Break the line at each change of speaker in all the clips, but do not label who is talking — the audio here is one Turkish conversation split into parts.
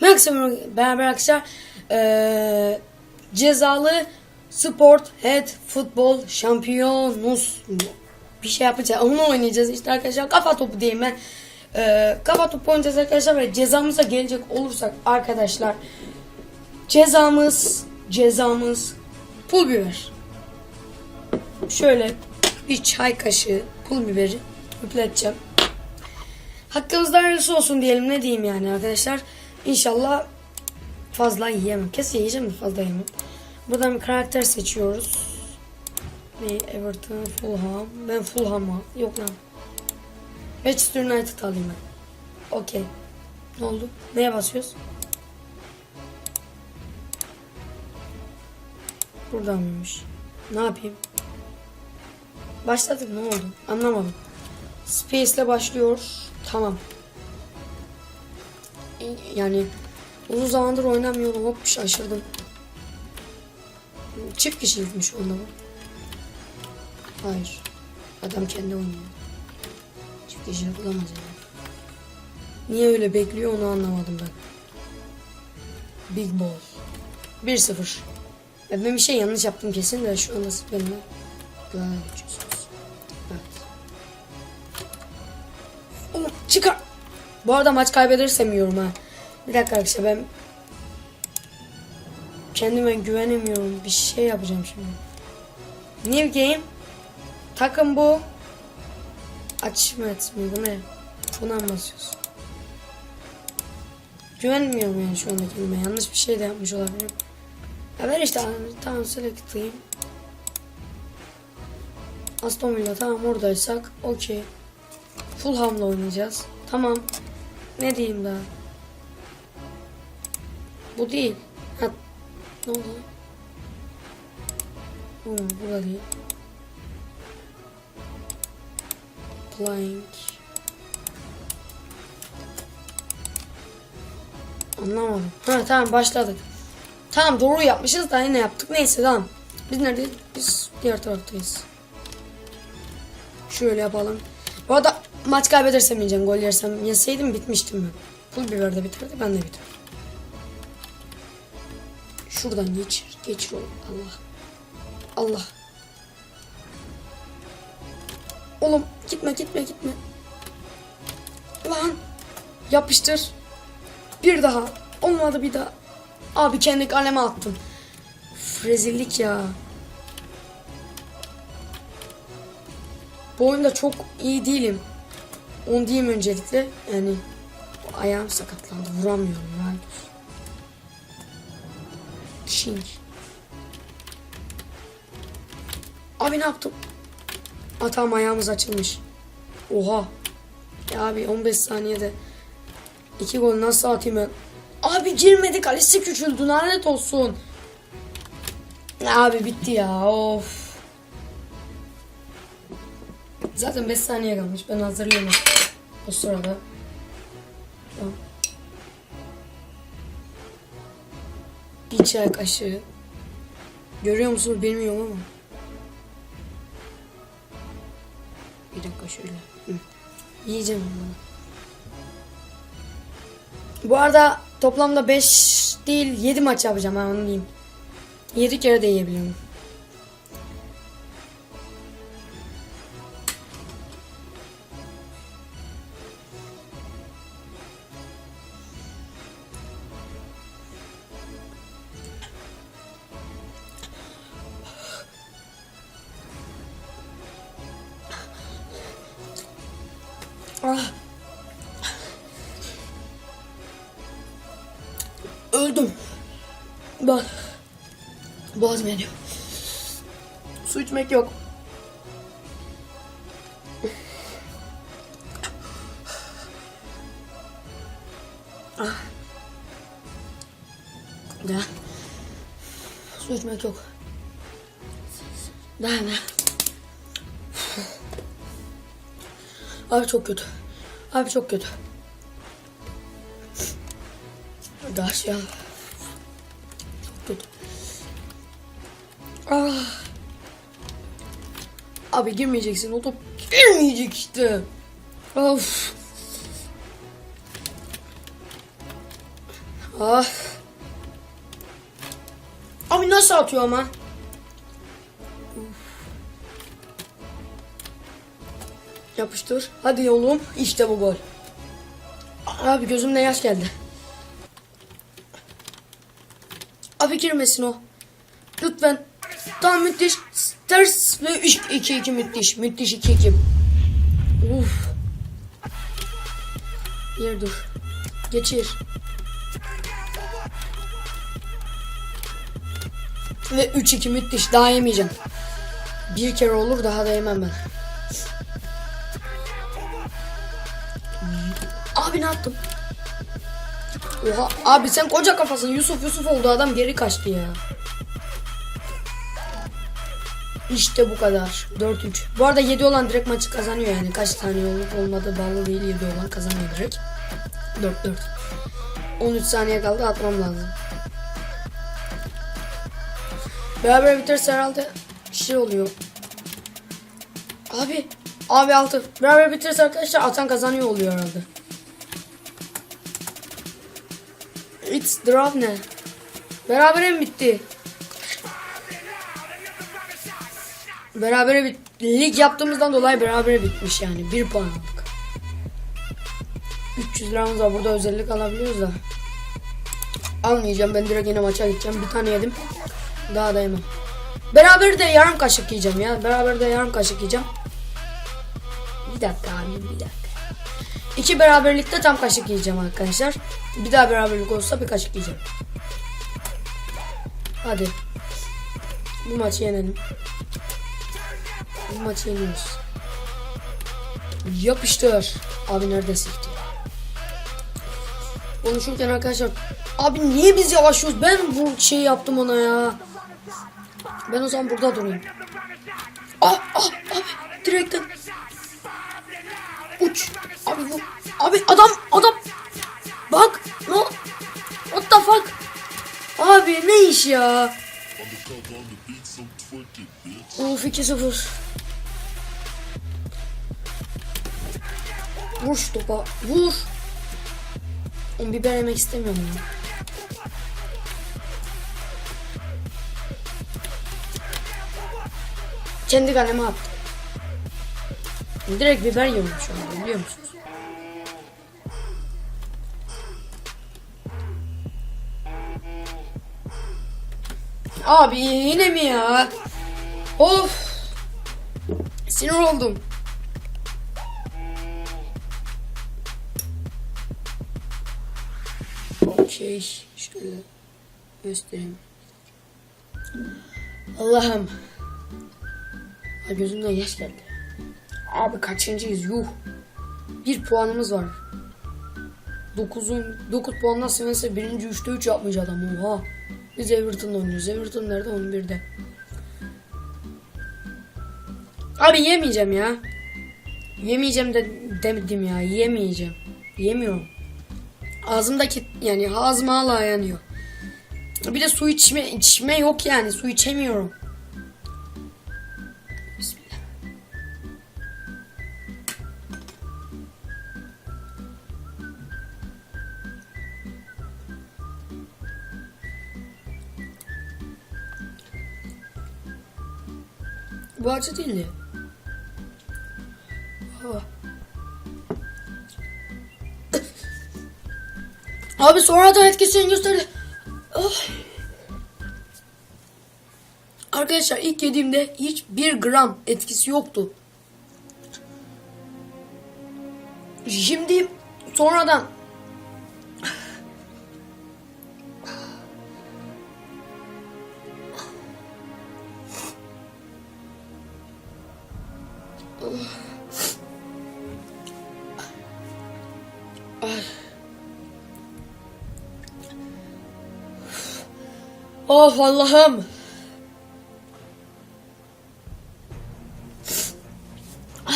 Maksimum beraber arkadaşlar eee, cezalı sport head futbol şampiyonus bir şey yapacağız. Onu oynayacağız işte arkadaşlar. Kafa topu diyeyim ben. Eee, kafa topu oynayacağız arkadaşlar ve cezamıza gelecek olursak arkadaşlar cezamız cezamız pul biber. Şöyle bir çay kaşığı pul biberi üfleteceğim. Hakkımızda hayırlısı olsun diyelim ne diyeyim yani arkadaşlar. İnşallah fazla yiyemem. Kesin yiyeceğim fazla yemem. Buradan bir karakter seçiyoruz. Ne? Everton, Fulham. Ben Fulham'a. Yok lan. Manchester United alayım ben. Okey. Ne oldu? Neye basıyoruz? Buradan mıymış? Ne yapayım? Başladık ne oldu? Anlamadım. Space ile başlıyor. Tamam. Yani uzun zamandır oynamıyorum. Hop şaşırdım. Çift kişilikmiş onda bu. Hayır. Adam kendi oynuyor. Çift kişi yapılamaz yani. Niye öyle bekliyor onu anlamadım ben. Big Ball. 1-0. Ya Ben bir şey yanlış yaptım kesin de şu anda siz benimle Bu arada maç kaybedersem yiyorum ha. Bir dakika arkadaşlar ben kendime güvenemiyorum. Bir şey yapacağım şimdi. New game. Takım bu. Achievement mi bu ne? Buna mı basıyoruz? Güvenmiyorum yani şu anda kendime. Yanlış bir şey de yapmış olabilirim. Ya ver işte tamam select tıklayayım. Aston Villa tamam oradaysak okey. Fulham'la oynayacağız. Tamam. Ne diyeyim daha? Bu değil. Ha, ne oldu? Hmm, bu da değil. Plank. Anlamadım. Ha tamam başladık. Tamam doğru yapmışız da yine yaptık. Neyse tamam. Biz neredeyiz? Biz diğer taraftayız. Şöyle yapalım. Bu arada maç kaybedersem yiyeceğim. Gol yersem yeseydim bitmiştim ben. Pul biber de bitirdi ben de bitirdim. Şuradan geçir. Geçir oğlum. Allah. Allah. Oğlum gitme gitme gitme. Lan. Yapıştır. Bir daha. Olmadı bir daha. Abi kendi kaleme attım. Üf, rezillik ya. Bu oyunda çok iyi değilim. Onu diyeyim öncelikle. Yani ayağım sakatlandı. Vuramıyorum ya. Şink. Abi ne yaptım? Atam ayağımız açılmış. Oha. Ya abi 15 saniyede iki gol nasıl atayım ben? Abi girmedi kalesi küçüldü lanet olsun. Abi bitti ya of. Zaten 5 saniye kalmış ben hazırlıyorum o sırada. Bir çay kaşığı. Görüyor musunuz bilmiyorum ama. Bir dakika şöyle. Hı. Yiyeceğim bunu. Bu arada toplamda 5 değil 7 maç yapacağım ha onu diyeyim. 7 kere de yiyebiliyorum. Boğazım yanıyor. Su içmek yok. Ah. Ya. Su içmek yok. Daha ne? Abi çok kötü. Abi çok kötü. Daha şey Ah. Abi girmeyeceksin. O top girmeyecek işte. Of. Ah. Abi nasıl atıyor ama? Yapıştır. Hadi oğlum. İşte bu gol. Abi gözümde yaş geldi. Abi girmesin o. Tamam müthiş. Ters ve 2-2 müthiş. Müthiş 2-2. Uf. Yer dur. Geçir. Ve 3-2 müthiş. Daha yemeyeceğim. Bir kere olur daha da yemem ben. Abi ne yaptım? Oha abi sen koca kafasın Yusuf Yusuf oldu adam geri kaçtı ya. İşte bu kadar. 4-3. Bu arada 7 olan direkt maçı kazanıyor yani. Kaç tane olup olmadı bağlı değil 7 olan kazanıyor direkt. 4-4. 13 saniye kaldı atmam lazım. Beraber biterse herhalde şey oluyor. Abi. Abi altı. Beraber biterse arkadaşlar atan kazanıyor oluyor herhalde. It's draw ne? Beraber mi bitti? Berabere bit lig yaptığımızdan dolayı berabere bitmiş yani. Bir puanlık. 300 liramız var. Burada özellik alabiliyoruz da. Almayacağım. Ben direkt yine maça gideceğim. Bir tane yedim. Daha da yemem. Beraber de yarım kaşık yiyeceğim ya. Beraber de yarım kaşık yiyeceğim. Bir dakika abi bir dakika. İki beraberlikte tam kaşık yiyeceğim arkadaşlar. Bir daha beraberlik olsa bir kaşık yiyeceğim. Hadi. Bu maçı yenelim. Bu maçı yeniyoruz. Yapıştır. Abi nerede sikti? Konuşurken arkadaşlar. Abi niye biz yavaşlıyoruz? Ben bu şey yaptım ona ya. Ben o zaman burada durayım. Ah ah abi direkten. Uç. Abi bu. Abi adam adam. Bak. No. What the fuck? Abi ne iş ya? Of 2-0. Vur şu topa. Vur. Oğlum biber yemek istemiyorum ya. Kendi kaleme attım. Direkt biber yiyorum şu an biliyor musunuz? Abi yine mi ya? Of. Sinir oldum. Okey. Şöyle göstereyim. Allah'ım. Ha, gözümden yaş geldi. Abi kaçıncıyız yuh. Bir puanımız var. 9'un 9 puanla Svense birinci 3'te 3 yapmış adam. Oha. Biz Everton'da oynuyoruz. Everton nerede? 11'de. Abi yemeyeceğim ya. Yemeyeceğim de demedim ya. Yemeyeceğim. Yemiyorum. Ağzımdaki yani ağzım hala yanıyor. Bir de su içme içme yok yani. Su içemiyorum. Bu acı değildi. Ah. Abi sonradan etkisini gösterdi. Ah. Arkadaşlar ilk yediğimde hiç bir gram etkisi yoktu. Şimdi sonradan Of Allah'ım. Abi.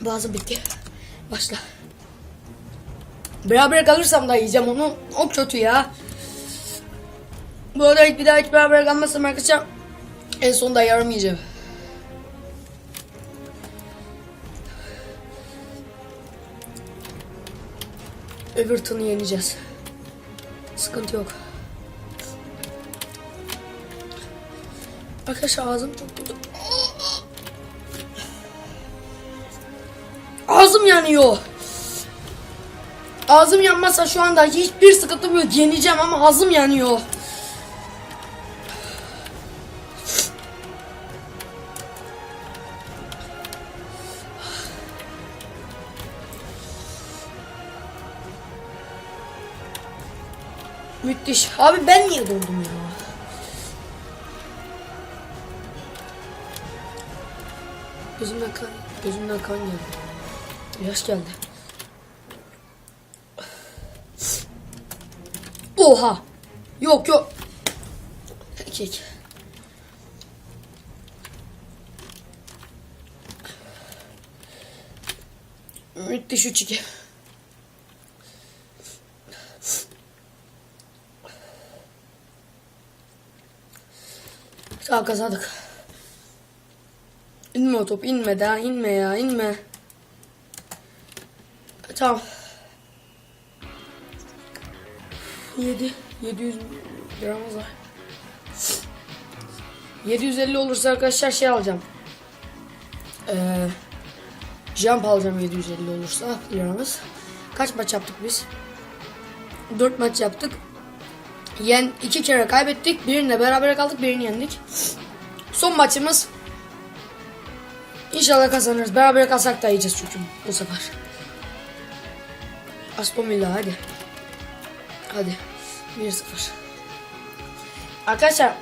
Boğazım bitti. Başla. Beraber kalırsam da yiyeceğim onu. O kötü ya. Bu arada bir daha hiç beraber kalmazsam arkadaşlar en sonunda yarım yiyeceğim. Everton'u yeneceğiz. Sıkıntı yok. Arkadaşlar ağzım çok kötü. Ağzım yanıyor. Ağzım yanmazsa şu anda hiçbir sıkıntım yok. Yeneceğim ama ağzım yanıyor. Müthiş. Abi ben niye dondum ya? Gözümden kan, gözümden kan geldi. Yaş geldi. Oha. Yok yok. Erkek. Müthiş 3-2. Tamam kazandık. İnme o top inme daha inme ya inme. Tamam. 7 700 liramız var. 750 olursa arkadaşlar şey alacağım. Ee, jump alacağım 750 olursa liramız. Kaç maç yaptık biz? 4 maç yaptık. Yen iki kere kaybettik. Birinde beraber kaldık, birini yendik. Son maçımız. İnşallah kazanırız. Beraber kalsak da yiyeceğiz çünkü bu sefer. Aston Villa hadi. Hadi. 1-0. Arkadaşlar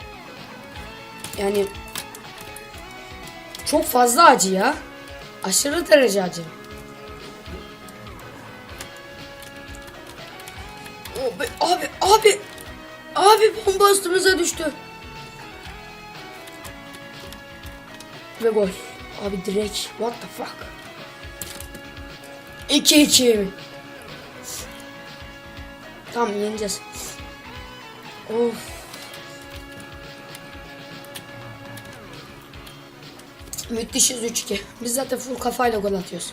yani çok fazla acı ya. Aşırı derece acı. Abi abi abi abi bomba üstümüze düştü. Ve gol. Abi direkt what the fuck. 2-2. Tamam yeneceğiz. Of. Müthişiz 3-2. Biz zaten full kafayla gol atıyoruz.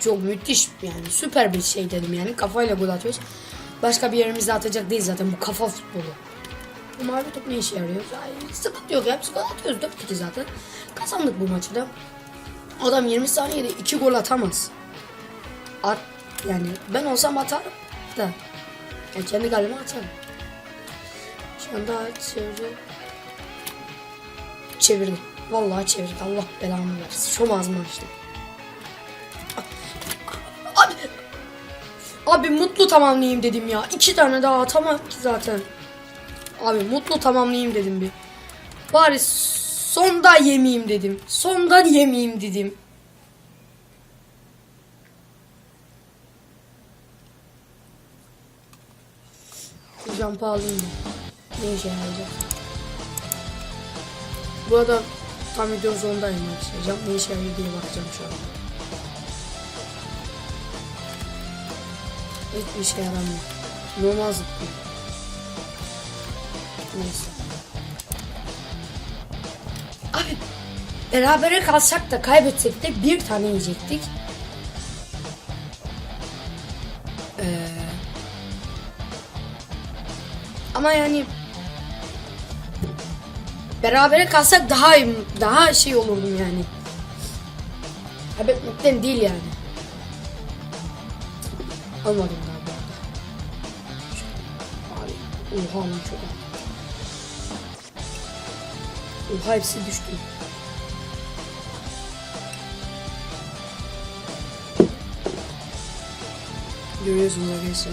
Çok müthiş yani süper bir şey dedim yani kafayla gol atıyoruz. Başka bir yerimizde atacak değil zaten bu kafa futbolu. Bu mavi top ne işe yarıyor? Ay, sıkıntı yok biz gol atıyoruz 4-2 zaten. Kazandık bu maçı da. Adam 20 saniyede 2 gol atamaz. At yani ben olsam atarım da. Yani kendi galime atarım. Şu anda çevir. Çevirdi. Vallahi çevirdi. Allah belamı versin. Şu ağzımı açtım. Abi mutlu tamamlayayım dedim ya. İki tane daha atamam ki zaten. Abi mutlu tamamlayayım dedim bir. Bari sonda yemeyeyim dedim. Sondan yemeyeyim dedim. Jump alayım? Ne işe yarayacak? Bu arada tam videonun sonundayım arkadaşlar. Jump ne işe yarıyor diye bakacağım şu an. Hiçbir işe yaramıyor. Normal zıplıyor. Neyse. Abi berabere kalsak da kaybetsek de bir tane yiyecektik. Ee, ama yani berabere kalsak daha daha şey olurdum yani. Kaybetmekten değil yani. Almadım daha bu arada. Abi, oha lan çok. Oha hepsi düştü. Görüyorsunuz arkadaşlar.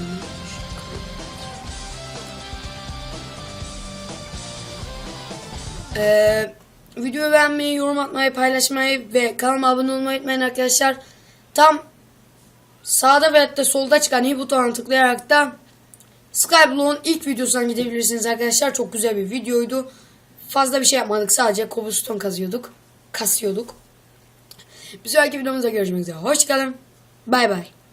Ee, videoyu beğenmeyi, yorum atmayı, paylaşmayı ve kanalıma abone olmayı unutmayın arkadaşlar. Tam sağda ve hatta solda çıkan i butonuna tıklayarak da Skyblock'un ilk videosuna gidebilirsiniz arkadaşlar. Çok güzel bir videoydu. Fazla bir şey yapmadık. Sadece cobblestone kazıyorduk. Kasıyorduk. Bir sonraki videomuzda görüşmek üzere. Hoşçakalın. Bay bay.